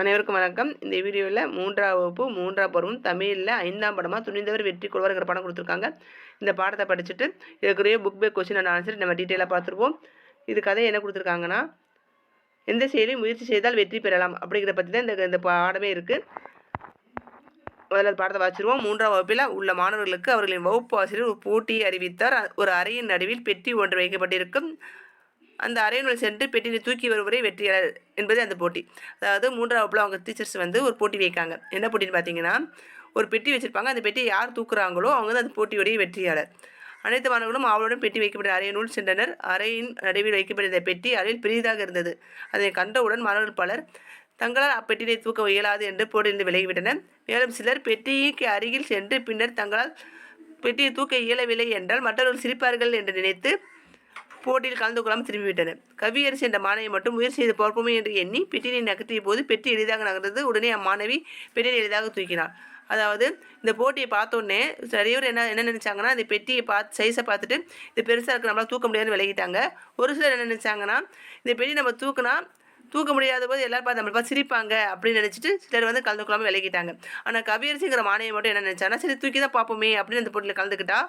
அனைவருக்கும் வணக்கம். இந்த வீடியோவில் மூன்றாம் வகுப்பு மூன்றாம் பருவம் தமிழில் ஐந்தாம் படமாக துணிந்தவர் வெற்றி கொள்வார்ங்கிற படம் கொடுத்துருக்காங்க. இந்த பாடத்தை படிச்சுட்டு இதுக்குரிய book back question and answer நம்ம டீட்டெயிலாக பார்த்துருப்போம். இது கதை என்ன கொடுத்துருக்காங்கன்னா எந்த செயலையும் முயற்சி செய்தால் வெற்றி பெறலாம் அப்படிங்கிற பற்றி தான் இந்த இந்த பாடமே இருக்குது முதல்ல பாடத்தை வாசிடுவோம் மூன்றாம் வகுப்பில் உள்ள மாணவர்களுக்கு அவர்களின் வகுப்பு ஆசிரியர் ஒரு போட்டியை அறிவித்தார். ஒரு அறையின் நடுவில் பெட்டி ஒன்று வைக்கப்பட்டிருக்கும். அந்த அரையினுள் சென்று பெட்டியை தூக்கி வருவரை வெற்றியாளர் என்பது அந்த போட்டி. அதாவது மூன்றாம் வகுப்பில் அவங்க டீச்சர்ஸ் வந்து ஒரு போட்டி வைக்காங்க. என்ன போட்டின்னு பார்த்தீங்கன்னா ஒரு பெட்டி வச்சுருப்பாங்க. அந்த பெட்டியை யார் தூக்குறாங்களோ அவங்க தான் அந்த போட்டியுடைய வெற்றியாளர். அனைத்து மாணவர்களும் அவளுடன் பெட்டி வைக்கப்பட்ட அறையினுள் சென்றனர். அறையின் நடுவில் வைக்கப்பட்டிருந்த பெட்டி அறையில் பெரிதாக இருந்தது. அதை கண்டவுடன் மாணவர்கள் பலர் தங்களால் அப்பெட்டியை தூக்க இயலாது என்று போட்டியிருந்து விலகிவிட்டனர். மேலும் சிலர் பெட்டிக்கு அருகில் சென்று பின்னர் தங்களால் பெட்டியை தூக்க இயலவில்லை என்றால் மற்றவர்கள் சிரிப்பார்கள் என்று நினைத்து போட்டியில் கலந்து கொள்ளாமல் திரும்பிவிட்டனர். கவியரசு என்ற மாணவி மட்டும் முயற்சி செய்து பார்ப்போமே என்று எண்ணி பெட்டியை நகர்த்திய போது பெட்டி எளிதாக நகர்ந்தது. உடனே அம்மாணவி பெட்டியை எளிதாக தூக்கினார் அதாவது இந்த போட்டியை பார்த்தோன்னே நிறையவர் என்ன என்ன நினச்சாங்கன்னா இந்த பெட்டியை பார்த்து சைஸை பார்த்துட்டு இது பெருசாக இருக்குது நம்மளால் தூக்க முடியாதுன்னு விலகிட்டாங்க. ஒரு சிலர் என்ன நினச்சாங்கன்னா இந்த பெட்டி நம்ம தூக்குனா தூக்க முடியாத போது எல்லாரும் பார்த்து நம்மளை பார்த்து சிரிப்பாங்க அப்படின்னு நினச்சிட்டு சிலர் வந்து கலந்துக்கொள்ளாமல் விலகிட்டாங்க. ஆனால் கவியரசிங்கிற மாணவி மட்டும் என்ன நினச்சாங்கன்னா சரி தூக்கி தான் பார்ப்போமே அப்படின்னு அந்த போட்டியில் கலந்துக்கிட்டா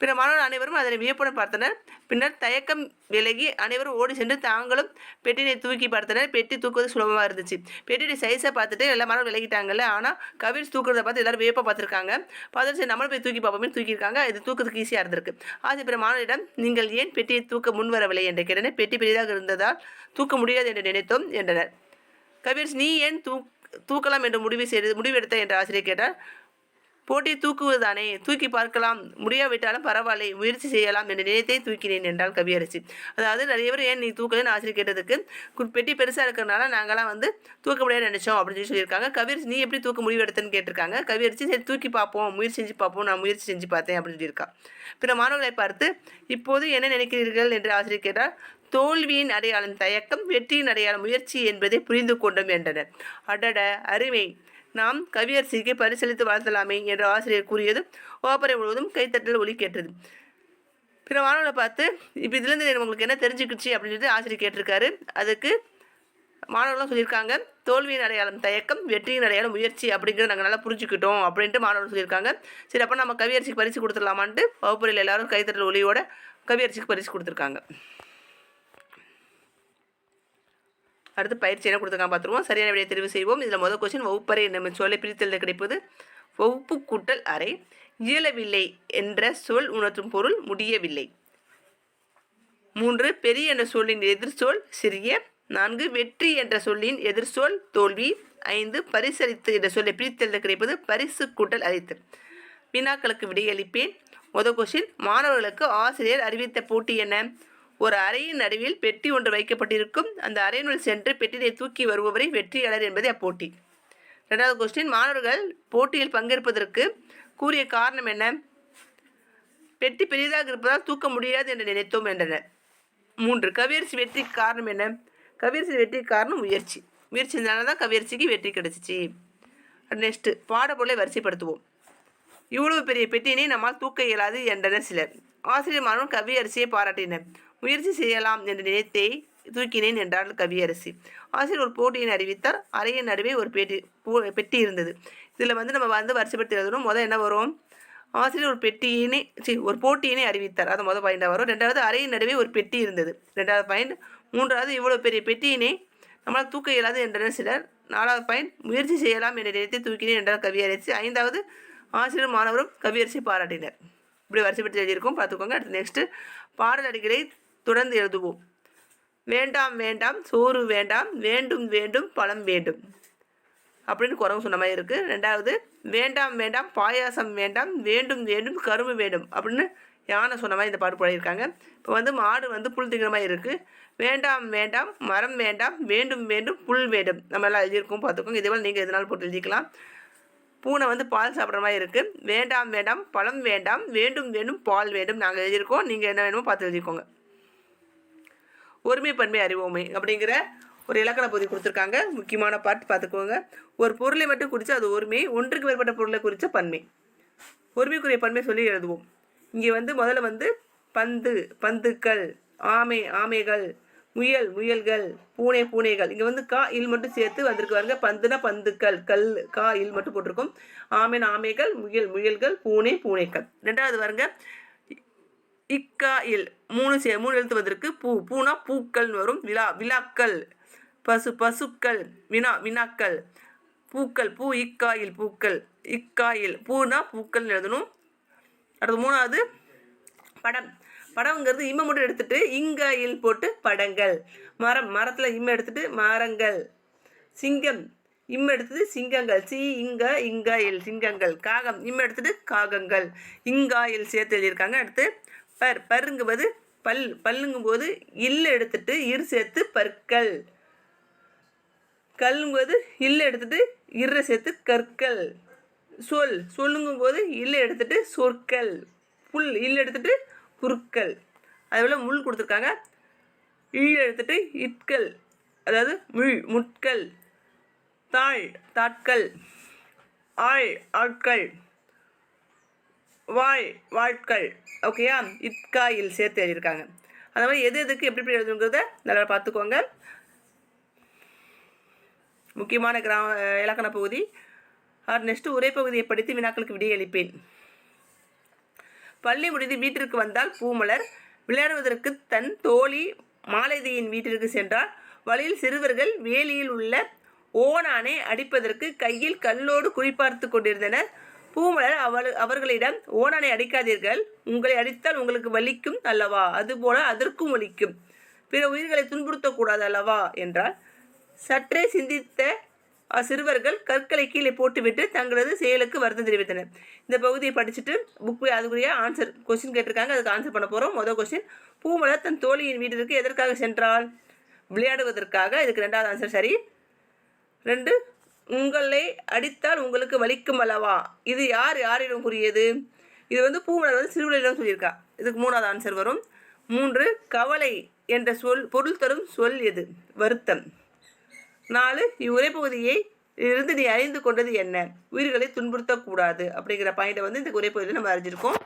பிற மாணவர்கள் அனைவரும் அதனை வியப்புடன் பார்த்தனர். பின்னர் தயக்கம் விலகி அனைவரும் ஓடி சென்று தாங்களும் பெட்டினை தூக்கி பார்த்தனர். பெட்டி தூக்குவது சுலபமாக இருந்துச்சு. பெட்டியுடைய சைஸை பார்த்துட்டு எல்லா மாணவர்கள் விலகிட்டாங்கல்ல. ஆனால் கவிர் தூக்குறத பார்த்து எல்லாரும் வியப்பாக பார்த்துருக்காங்க. பார்த்துட்டு சரி நம்மளும் போய் தூக்கி பார்ப்போமே தூக்கியிருக்காங்க. இது தூக்கிறதுக்கு ஈஸியாக இருந்திருக்கு. ஆசை பிற மாணவரிடம் நீங்கள் ஏன் பெட்டியை தூக்க முன் வரவில்லை? என்று கேட்டனர் பெட்டி பெரிதாக இருந்ததால் தூக்க முடியாது என்று நினைத்தோம் என்றனர். கவிர்ஸ் நீ ஏன் தூ தூக்கலாம் என்று முடிவு செய்து முடிவெடுத்த என்று ஆசிரியர் கேட்டார். போட்டி தூக்குவதுதானே? தூக்கி பார்க்கலாம். முடியாவிட்டாலும் பரவாயில்லை. முயற்சி செய்யலாம் என்று நினைத்தே தூக்கினேன் என்றால் கவியரசி. அதாவது நிறைய பேர் ஏன் நீ தூக்கலன்னு ஆசிரியர் கேட்டதுக்கு பெட்டி பெருசாக இருக்கிறனால நாங்களாம் வந்து தூக்க முடியாது நினச்சோம் அப்படின்னு சொல்லி சொல்லியிருக்காங்க. கவியரசி நீ எப்படி தூக்க முடிவு எடுத்தேன்னு கேட்டிருக்காங்க. கவியரசி சரி தூக்கி பார்ப்போம் முயற்சி செஞ்சு பார்ப்போம் நான் முயற்சி செஞ்சு பார்த்தேன் அப்படின்னு சொல்லியிருக்கான் பிற மாணவர்களை பார்த்து இப்போது என்ன நினைக்கிறீர்கள்? என்று ஆசிரியர் கேட்டால் தோல்வியின் அடையாளம் தயக்கம் வெற்றியின் அடையாளம் முயற்சி என்பதை புரிந்து கொண்டோம் என்றனர். அடட அருமை. நாம் கவியரசிக்கு பரிசளித்து வாழ்த்தலாமே என்று ஆசிரியர் கூறியது ஓப்பரை முழுவதும் கைத்தட்டல் ஒலி கேட்டது. பிற மாணவர்களை பார்த்து இப்போ இதுலேருந்து உங்களுக்கு என்ன தெரிஞ்சுக்கிச்சு அப்படின்னு சொல்லி ஆசிரியர் கேட்டிருக்காரு. அதுக்கு மாணவர்களும் சொல்லியிருக்காங்க தோல்வியின் அடையாளம் தயக்கம் வெற்றியின் அடையாளம் முயற்சி அப்படிங்கிறத நாங்கள் நல்லா புரிஞ்சுக்கிட்டோம் அப்படின்ட்டு மாணவர்கள் சொல்லியிருக்காங்க. சரி அப்போ நம்ம கவியரசிக்கு பரிசு கொடுத்துடலாமான்ட்டு வகுப்பறையில் எல்லாரும் கைத்தட்டல் ஒளியோட கவியரசிக்கு பரிசு கொடுத்துருக்காங்க. அடுத்து பயிற்சி என்ன கொடுத்துருக்காங்க பார்த்துருவோம். சரியான விடையை தெரிவு செய்வோம். இதில் முதல் கொஸ்டின் வகுப்பறை என்ன சொல்லை பிரித்தெழுத கிடைப்பது வகுப்பு கூட்டல் அறை. இயலவில்லை என்ற சொல் உணர்த்தும் பொருள் முடியவில்லை. மூன்று பெரிய என்ற சொல்லின் எதிர்ச்சொல் சிறிய. நான்கு வெற்றி என்ற சொல்லின் எதிர்ச்சொல் தோல்வி. ஐந்து பரிசளித்து என்ற சொல்லை பிரித்தெழுத கிடைப்பது பரிசு கூட்டல் அளித்து வினாக்களுக்கு விடையளிப்பேன். முத கொஸ்டின் மாணவர்களுக்கு ஆசிரியர் அறிவித்த போட்டி என்ன? ஒரு அறையின் நடுவில் பெட்டி ஒன்று வைக்கப்பட்டிருக்கும். அந்த அறையினுள் சென்று பெட்டியை தூக்கி வருபவரை வெற்றியாளர் என்பதே அப்போட்டி. ரெண்டாவது கொஸ்டின் மாணவர்கள் போட்டியில் பங்கேற்பதற்கு கூறிய காரணம் என்ன? பெட்டி பெரிதாக இருப்பதால் தூக்க முடியாது என்று நினைத்தோம் என்றனர். மூன்று கவியரசி வெற்றிக்கு காரணம் என்ன? கவியரசி வெற்றிக்கு காரணம் முயற்சி. முயற்சி தான் கவியரசிக்கு வெற்றி கிடைச்சிச்சு. நெக்ஸ்ட்டு பாடப்பொருளை வரிசைப்படுத்துவோம். இவ்வளவு பெரிய பெட்டியினை நம்மால் தூக்க இயலாது என்றனர் சிலர். ஆசிரியர் மாணவன் கவியரசியை பாராட்டினர். முயற்சி செய்யலாம் என்ற நினைத்தே தூக்கினேன் என்றாள் கவியரசி. ஆசிரியர் ஒரு போட்டியை அறிவித்தார். அறையின் நடுவே ஒரு பெட்டி பெட்டி இருந்தது. இதில் வந்து நம்ம வந்து வரிசைப்படுத்தி எழுதணும். முதல் என்ன வரும்? ஆசிரியர் ஒரு பெட்டியினை சி ஒரு போட்டியினை அறிவித்தார். அது முதல் பாயிண்டாக வரும். ரெண்டாவது அறையின் நடுவே ஒரு பெட்டி இருந்தது. ரெண்டாவது பாயிண்ட் மூன்றாவது இவ்வளோ பெரிய பெட்டியினை நம்மளால் தூக்க இயலாது என்றனர் சிலர். நாலாவது பாயிண்ட் முயற்சி செய்யலாம் என்ற நினைத்து தூக்கினேன் என்றார் கவியரசி. ஐந்தாவது ஆசிரியர் மாணவரும் கவியரசி பாராட்டினர். இப்படி வரிசைப்படுத்தி எழுதியிருக்கோம். பார்த்துக்கோங்க. அடுத்து நெக்ஸ்ட்டு பாடல் அடிகளை தொடர்ந்து எழுதுவோம். வேண்டாம் வேண்டாம் சோறு வேண்டாம் வேண்டும் வேண்டும் பழம் வேண்டும். அப்படின்னு குரங்கு சொன்ன மாதிரி இருக்குது ரெண்டாவது வேண்டாம் வேண்டாம் பாயாசம் வேண்டாம் வேண்டும் வேண்டும் கரும்பு வேண்டும் அப்படின்னு யானை சொன்ன மாதிரி இந்த பாட்டு பாடியிருக்காங்க. இப்போ வந்து மாடு வந்து புல் திங்கிற மாதிரி இருக்குது வேண்டாம் வேண்டாம் மரம் வேண்டாம் வேண்டும் வேண்டும் புல் வேண்டும். நம்ம எல்லாம் எழுதியிருக்கோம் பார்த்துக்கோங்க. இதே போல் நீங்கள் எதனாலும் போட்டு எழுதிக்கலாம். பூனை வந்து பால் சாப்பிட்ற மாதிரி இருக்குது வேண்டாம் வேண்டாம் பழம் வேண்டாம் வேண்டும் வேண்டும் பால் வேண்டும். நாங்கள் எழுதியிருக்கோம். நீங்கள் என்ன வேணுமோ பார்த்து எழுதிக்கோங்க. ஒருமை பன்மை அறிவோமை அப்படிங்கிற ஒரு இலக்கண பகுதி கொடுத்துருக்காங்க. முக்கியமான பாட்டு பார்த்துக்கோங்க. ஒரு பொருளை மட்டும் குறித்து அது ஒருமை ஒன்றுக்கு மேற்பட்ட பொருளை குறித்த பன்மை. ஒருமைக்குரிய பன்மை சொல்லி எழுதுவோம். இங்கே வந்து முதல்ல வந்து பந்து பந்துக்கள் ஆமை ஆமைகள் முயல் முயல்கள் பூனை பூனைகள். இங்கே வந்து கா இல் மட்டும் சேர்த்து வந்திருக்கு பாருங்க. பந்துனா பந்துக்கள் கல் கா இல் மட்டும் போட்டிருக்கும். ஆமைன் ஆமைகள் முயல் முயல்கள் பூனை பூனைகள் ரெண்டாவது பாருங்க. இக்கா இல் மூணு சே மூணு எழுத்து வந்திருக்கு பூ பூனா பூக்கள்னு வரும். விழா விழாக்கள். பசு பசுக்கள். வினா வினாக்கள். பூக்கள் பூ இக்காயில் பூக்கள். இக்காயில் பூனா பூக்கள்னு எழுதணும். அடுத்து மூணாவது. படம். படம்ங்கிறது இம்மை மட்டும் எடுத்துட்டு இங்காயில் போட்டு படங்கள். மரம் மரத்தில் இம்மை எடுத்துட்டு மரங்கள். சிங்கம். இம்மை எடுத்தது சிங்கங்கள். சி இங்க இங்காயில் சிங்கங்கள். காகம். இம்மை எடுத்துட்டு காகங்கள். இங்காயில் சேர்த்து எழுதியிருக்காங்க. அடுத்து பர் பருங்குவது பல் பல்லுங்கும்போது இல்லை எடுத்துட்டு இரு சேர்த்து பற்கள். கல்லுங்கும்போது இல்லை எடுத்துட்டு இரு சேர்த்து கற்கள். சொல் சொல்லுங்கும்போது இல்லை எடுத்துட்டு சொற்கள். புல் இல்லை எடுத்துட்டு புற்கள் அதேபோல் முள் கொடுத்துருக்காங்க. இல் எடுத்துட்டு இட்கள். அதாவது முள் முட்கள். தாழ் தாட்கள். ஆள் ஆட்கள். வாழ் வாழ்க்கள். ஓகேயா இட்காயில் சேர்த்து எழுதியிருக்காங்க. அந்த மாதிரி எது எதுக்கு எப்படி எப்படி எழுதுங்கிறத நல்லா பார்த்துக்கோங்க. முக்கியமான கிராம இலக்கண பகுதி. ஆர் நெக்ஸ்ட் உரை பகுதியை படித்து வினாக்களுக்கு விடையளிப்பேன் பள்ளி முடிந்து வீட்டிற்கு வந்தால் பூமலர் விளையாடுவதற்கு தன் தோழி மாலைதியின் வீட்டிற்கு சென்றால் வழியில் சிறுவர்கள் வேலியில் உள்ள ஓனானை அடிப்பதற்கு கையில் கல்லோடு குறிப்பார்த்து கொண்டிருந்தனர். பூமலர் அவர் அவர்களிடம் ஓனானை அடிக்காதீர்கள். உங்களை அடித்தால் உங்களுக்கு வலிக்கும் அல்லவா? அதுபோல அதற்கும் வலிக்கும். பிற உயிர்களை துன்புறுத்தக்கூடாது அல்லவா? என்றால் சற்றே சிந்தித்த சிறுவர்கள் கற்களை கீழே போட்டுவிட்டு தங்களது செயலுக்கு வருத்தம் தெரிவித்தனர். இந்த பகுதியை படிச்சுட்டு புக் அதுக்குரிய ஆன்சர் கொஸ்டின் கேட்டிருக்காங்க. அதுக்கு ஆன்சர் பண்ண போகிறோம் மொதல் கொஸ்டின் பூமலர் தன் தோழியின் வீட்டிற்கு எதற்காக சென்றால் விளையாடுவதற்காக. இதுக்கு ரெண்டாவது ஆன்சர் சரி. ரெண்டு உங்களை அடித்தால் உங்களுக்கு வலிக்கும் அல்லவா? இது யார் யாரிடம் கூறியது? இது வந்து பூமலர் வந்து சிறுவர்களிடம் சொல்லியிருக்கா. இதுக்கு மூணாவது ஆன்சர் வரும். மூன்று கவலை என்ற சொல் பொருள் தரும் சொல் எது? வருத்தம். நாலு இவ்வுரைப்பகுதியை இருந்து நீ அறிந்து கொண்டது என்ன? உயிர்களை துன்புறுத்தக்கூடாது அப்படிங்கிற பாயிண்டை வந்து இந்த உரைப்பகுதியில் நம்ம அறிஞ்சிருக்கோம்.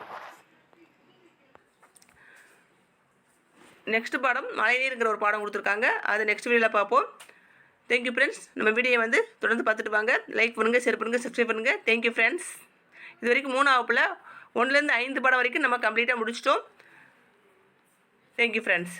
நெக்ஸ்ட் பாடம் மழைநீருங்கிற ஒரு பாடம் கொடுத்துருக்காங்க. அது நெக்ஸ்ட் வீடியோவில் பார்ப்போம். தேங்க்யூ ஃப்ரெண்ட்ஸ் நம்ம வீடியோ வந்து தொடர்ந்து பார்த்துட்டு வாங்க. லைக் பண்ணுங்கள் ஷேர் பண்ணுங்கள் சப்ஸ்கிரைப் பண்ணுங்கள் தேங்க்யூ ஃப்ரெண்ட்ஸ் இது வரைக்கும் மூணு ஆப்பில் ஒன்றுலேருந்து ஐந்து படம் வரைக்கும் நம்ம கம்ப்ளீட்டாக முடிச்சிட்டோம். Thank you friends